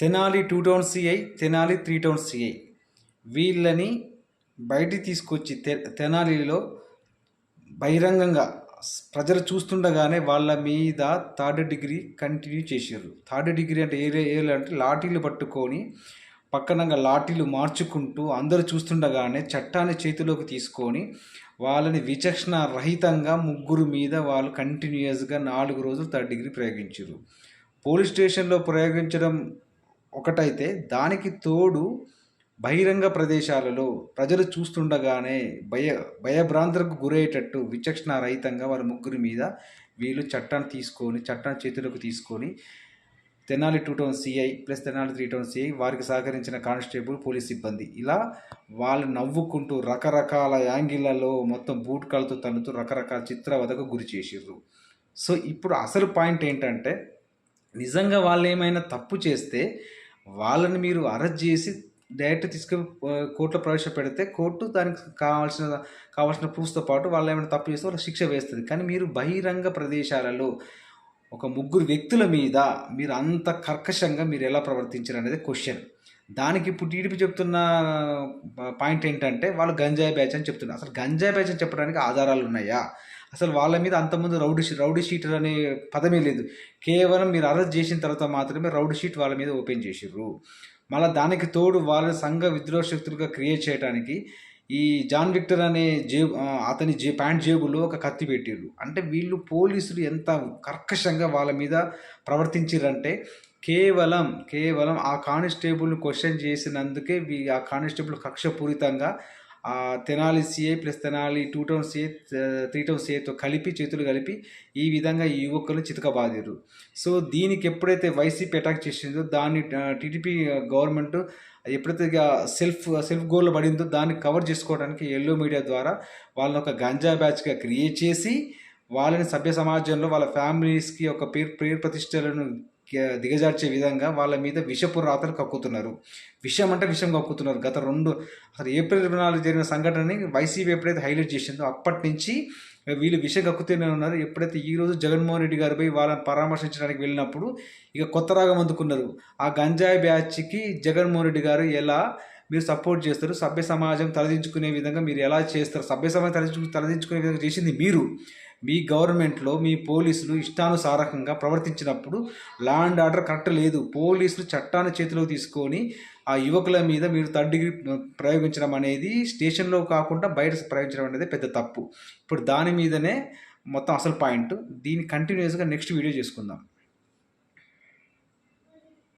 Tenali two town CI Tenali three town CI. వీళ్ళని బయటికి తీసుకొచ్చి తె తెనాలిలో బహిరంగంగా ప్రజలు చూస్తుండగానే వాళ్ళ మీద థర్డ్ డిగ్రీ కంటిన్యూ చేసారు థర్డ్ డిగ్రీ అంటే ఏ ఏ అంటే లాఠీలు పట్టుకొని పక్కనంగా లాఠీలు మార్చుకుంటూ అందరూ చూస్తుండగానే చట్టాన్ని చేతిలోకి తీసుకొని వాళ్ళని విచక్షణ రహితంగా ముగ్గురు మీద వాళ్ళు కంటిన్యూస్గా నాలుగు రోజులు థర్డ్ డిగ్రీ ప్రయోగించారు. పోలీస్ స్టేషన్లో ప్రయోగించడం ఒకటైతే దానికి తోడు బహిరంగ ప్రదేశాలలో ప్రజలు చూస్తుండగానే భయ భయభ్రాంతులకు గురయ్యేటట్టు విచక్షణ రహితంగా వారి ముగ్గురి మీద వీళ్ళు చట్టాన్ని తీసుకొని చట్టాన్ని చేతులకు తీసుకొని Tenali two town CI plus Tenali three town CI వారికి సహకరించిన కానిస్టేబుల్ పోలీస్ సిబ్బంది. ఇలా వాళ్ళు నవ్వుకుంటూ రకరకాల యాంగిళ్ళలో మొత్తం బూట్ కాళ్ళతో తన్నుతూ రకరకాల చిత్రవదకు గురి చేసిర్రు. సో ఇప్పుడు అసలు పాయింట్ ఏంటంటే నిజంగా వాళ్ళు ఏమైనా తప్పు చేస్తే వాళ్ళని మీరు అరెస్ట్ చేసి డైరెక్ట్ తీసుకు కోర్టులో ప్రవేశపెడితే కోర్టు దానికి కావాల్సిన కావాల్సిన ప్రూఫ్స్తో పాటు వాళ్ళు ఏమైనా తప్పు చేస్తే వాళ్ళకి శిక్ష వేస్తుంది. కానీ మీరు బహిరంగ ప్రదేశాలలో ఒక ముగ్గురు వ్యక్తుల మీద మీరు అంత కర్కశంగా మీరు ఎలా ప్రవర్తించారు అనేది క్వశ్చన్ దానికి ఇప్పుడు టీడీపీ చెప్తున్న పాయింట్ ఏంటంటే వాళ్ళు గంజాయి బ్యాచ్ అని చెప్తున్నారు. అసలు గంజాయి బ్యాచ్ అని చెప్పడానికి ఆధారాలు ఉన్నాయా? అసలు వాళ్ళ మీద అంతకుముందు రౌడీ షీ రౌడీ షీటర్ అనే పదమే లేదు. కేవలం మీరు అరెస్ట్ చేసిన తర్వాత మాత్రమే రౌడీ షీట్ వాళ్ళ మీద ఓపెన్ చేసిర్రు. మళ్ళీ దానికి తోడు వాళ్ళ సంఘ విద్రోహ శక్తులుగా క్రియేట్ చేయడానికి ఈ జాన్ విక్టర్ అనే జేబు అతని జే ప్యాంట్ జేబులో ఒక కత్తి పెట్టిర్రు. అంటే వీళ్ళు పోలీసులు ఎంత కర్కశంగా వాళ్ళ మీద ప్రవర్తించారంటే కేవలం కేవలం ఆ కానిస్టేబుల్ని క్వశ్చన్ చేసినందుకే ఆ కానిస్టేబుల్ కక్షపూరితంగా Tenali CI plus Tenali two town CI three town సిఐతో కలిపి చేతులు కలిపి ఈ విధంగా ఈ యువకులు చితకబాదిరు సో దీనికి ఎప్పుడైతే వైసీపీ అటాక్ చేసిందో దాన్ని టీడీపీ గవర్నమెంట్ ఎప్పుడైతే ఇక సెల్ఫ్ సెల్ఫ్ గోల్ పడిందో దాన్ని కవర్ చేసుకోవడానికి ఎల్లో మీడియా ద్వారా వాళ్ళని ఒక గంజా బ్యాచ్గా క్రియేట్ చేసి వాళ్ళని సభ్య సమాజంలో వాళ్ళ ఫ్యామిలీస్కి ఒక పేరు పేరు ప్రతిష్టలను దిగజార్చే విధంగా వాళ్ళ మీద విషపు రాతలు కక్కుతున్నారు. విషం అంటే విషం కక్కుతున్నారు. గత రెండు అసలు ఏప్రిల్ ఇరవై నాలుగు జరిగిన సంఘటనని వైసీపీ ఎప్పుడైతే హైలైట్ చేసిందో అప్పటి నుంచి వీళ్ళు విషయం కక్కుతూనే ఉన్నారు. ఎప్పుడైతే ఈరోజు జగన్మోహన్ రెడ్డి గారు పోయి వాళ్ళని పరామర్శించడానికి వెళ్ళినప్పుడు ఇక కొత్త రాగం అందుకున్నారు. ఆ గంజాయి బ్యాచ్కి జగన్మోహన్ రెడ్డి గారు ఎలా మీరు సపోర్ట్ చేస్తారు? సభ్య సమాజం తలదించుకునే విధంగా మీరు ఎలా చేస్తారు? సభ్య సమాజం తలదించు తలదించుకునే విధంగా చేసింది మీరు. మీ గవర్నమెంట్లో మీ పోలీసులు ఇష్టానుసారకంగా ప్రవర్తించినప్పుడు లా అండ్ ఆర్డర్ కరెక్ట్ లేదు. పోలీసులు చట్టాన్ని చేతిలో తీసుకొని ఆ యువకుల మీద మీరు థర్డ్ డిగ్రీ ప్రయోగించడం అనేది స్టేషన్లో కాకుండా బయట ప్రయోగించడం అనేది పెద్ద తప్పు. ఇప్పుడు దాని మీదనే మొత్తం అసలు పాయింట్. దీన్ని కంటిన్యూస్గా నెక్స్ట్ వీడియో చేసుకుందాం.